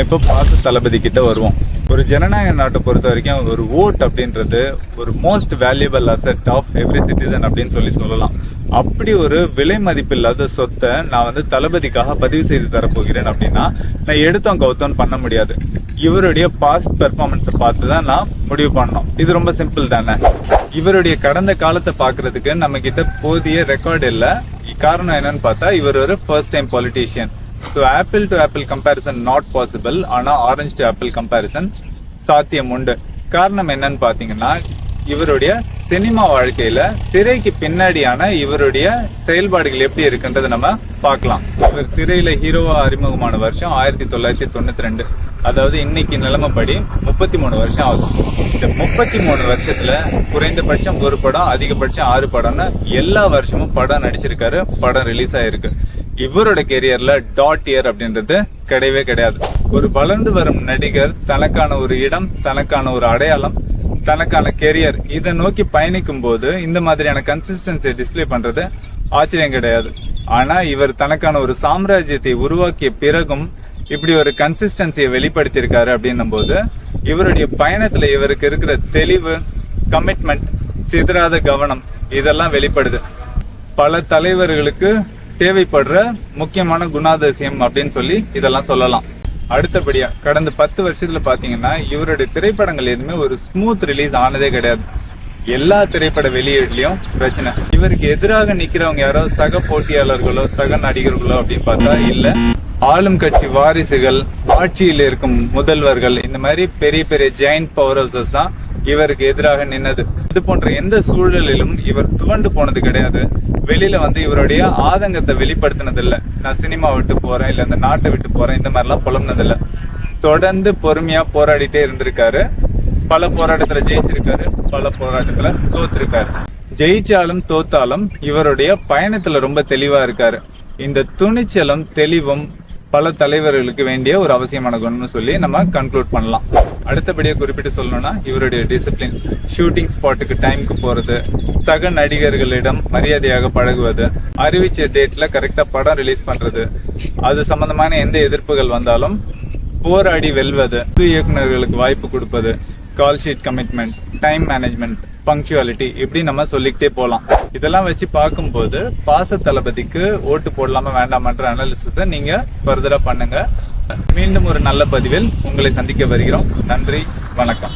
நம்ம இப்போ பாச தளபதி கிட்ட வருவோம். ஒரு ஜனநாயக நாட்டை பொறுத்த வரைக்கும் ஒரு ஓட் அப்படின்றது ஒரு most valuable asset of every citizen அப்படின்னு சொல்லி சொல்லலாம். அப்படி ஒரு விலை மதிப்பில்லாத சொத்தை நான் வந்து தளபதிக்காக பதிவு செய்து தரப்போகிறேன் அப்படின்னா நான் எடுத்தோம் கௌத்தம் பண்ண முடியாது. இவருடைய பாஸ்ட் பெர்ஃபார்மன்ஸை பார்த்து தான் நான் முடிவு பண்ணோம். இது ரொம்ப சிம்பிள் தானே? இவருடைய கடந்த காலத்தை பார்க்கறதுக்கு நம்ம கிட்ட போதிய ரெக்கார்டு இல்லை. காரணம் என்னன்னு பார்த்தா இவர் ஒரு first time politician so apple to apple comparison not possible ஆனால் ஆரஞ்சு டு ஆப்பிள் கம்பேரிசன் சாத்தியம் உண்டு காரணம் என்னன்னு பார்த்தீங்கன்னா இவருடைய சினிமா வாழ்க்கையில திரைக்கு பின்னாடியான இவருடைய செயல்பாடுகள் எப்படி இருக்குன்றத நம்ம பார்க்கலாம். இவர் திரையில ஹீரோவா அறிமுகமான வருஷம் ஆயிரத்தி தொள்ளாயிரத்தி தொண்ணூத்தி ரெண்டு. அதாவது இன்னைக்கு நிலைமைப்படி முப்பத்தி மூணு வருஷம் ஆகும். இந்த முப்பத்தி மூணு வருஷத்துல குறைந்தபட்சம் ஒரு படம் அதிகபட்சம் ஆறு படம்னு எல்லா வருஷமும் படம் நடிச்சிருக்காரு. படம் ரிலீஸ் ஆயிருக்கு. இவரோட கெரியர்ல டாட் இயர் அப்படின்றது கிடையவே கிடையாது. ஒரு வளர்ந்து வரும் நடிகர் தனக்கான ஒரு இடம் தனக்கான ஒரு அடையாளம் தனக்கான கெரியர் இதை நோக்கி பயணிக்கும் போது இந்த மாதிரியான கன்சிஸ்டன்சியை டிஸ்ப்ளே பண்றது ஆச்சரியம் கிடையாது. ஆனா இவர் தனக்கான ஒரு சாம்ராஜ்யத்தை உருவாக்கிய பிறகும் இப்படி ஒரு கன்சிஸ்டன்சியை வெளிப்படுத்தியிருக்காரு அப்படின்னும் போது இவருடைய பயணத்துல இவருக்கு இருக்கிற தெளிவு கமிட்மெண்ட் சிதறாத கவனம் இதெல்லாம் வெளிப்படுது. பல தலைவர்களுக்கு தேவைப்படுற முக்கியமான குணாதிசயம் அப்படின்னு சொல்லி இதெல்லாம் சொல்லலாம். அடுத்தபடியா கடந்த பத்து வருஷத்துல பாத்தீங்கன்னா இவருடைய திரைப்படங்கள் எதுவுமே ஒரு ஸ்மூத் ரிலீஸ் ஆனதே கிடையாது. எல்லா திரைப்பட வெளியீடுலயும் பிரச்சனை. இவருக்கு எதிராக நிக்கிறவங்க யாரோ சக போட்டியாளர்களோ சக நடிகர்களோ அப்படின்னு பார்த்தா இல்ல. ஆளும் கட்சி வாரிசுகள் ஆட்சியில் இருக்கும் முதல்வர்கள் இந்த மாதிரி பெரிய பெரிய ஜெயின் பவர் ஹவுசஸ் தான் இவருக்கு எதிராக நின்னது. இது போன்ற எந்த சூழலிலும் இவர் துவண்டு போனது கிடையாது. வெளியில வந்து இவருடைய ஆதங்கத்தை வெளிப்படுத்தினது இல்ல நான் சினிமா விட்டு போறேன் இல்ல இந்த நாட்டை விட்டு போறேன் இந்த மாதிரிலாம் புலம்புனது இல்ல தொடர்ந்து பொறுமையா போராடிட்டே இருந்திருக்காரு. பல போராட்டத்துல ஜெயிச்சிருக்காரு. பல போராட்டத்துல தோத்திருக்காரு. ஜெயிச்சாலும் தோத்தாலும் இவருடைய பயணத்துல ரொம்ப தெளிவா இருக்காரு. இந்த துணிச்சலும் தெளிவும் பல தலைவர்களுக்கு வேண்டிய ஒரு அவசியமான குணம்னு சொல்லி நம்ம கன்க்ளூட் பண்ணலாம். அடுத்தபடியாக குறிப்பிட்டு சொல்லணும்னா இவருடைய டிசிப்ளின் ஷூட்டிங் ஸ்பாட்டுக்கு டைம்க்கு போறது சக நடிகர்களிடம் மரியாதையாக பழகுவது அறிவிச்ச டேட்ல கரெக்டாக படம் ரிலீஸ் பண்றது அது சம்மந்தமான எந்த எதிர்ப்புகள் வந்தாலும் போராடி வெல்வது புது இயக்குநர்களுக்கு வாய்ப்பு கொடுப்பது call sheet commitment time management punctuality இப்படி நம்ம சொல்லிக்கிட்டே போகலாம் இதெல்லாம் வச்சு பார்க்கும்போது பாச தளபதிக்கு ஓட்டு போடலாமா வேண்டாமான்ற அனாலிசிஸை நீங்க ஃபர்தராக பண்ணுங்க. மீண்டும் ஒரு நல்ல பதிவில் உங்களை சந்திக்க வருகிறோம். நன்றி வணக்கம்.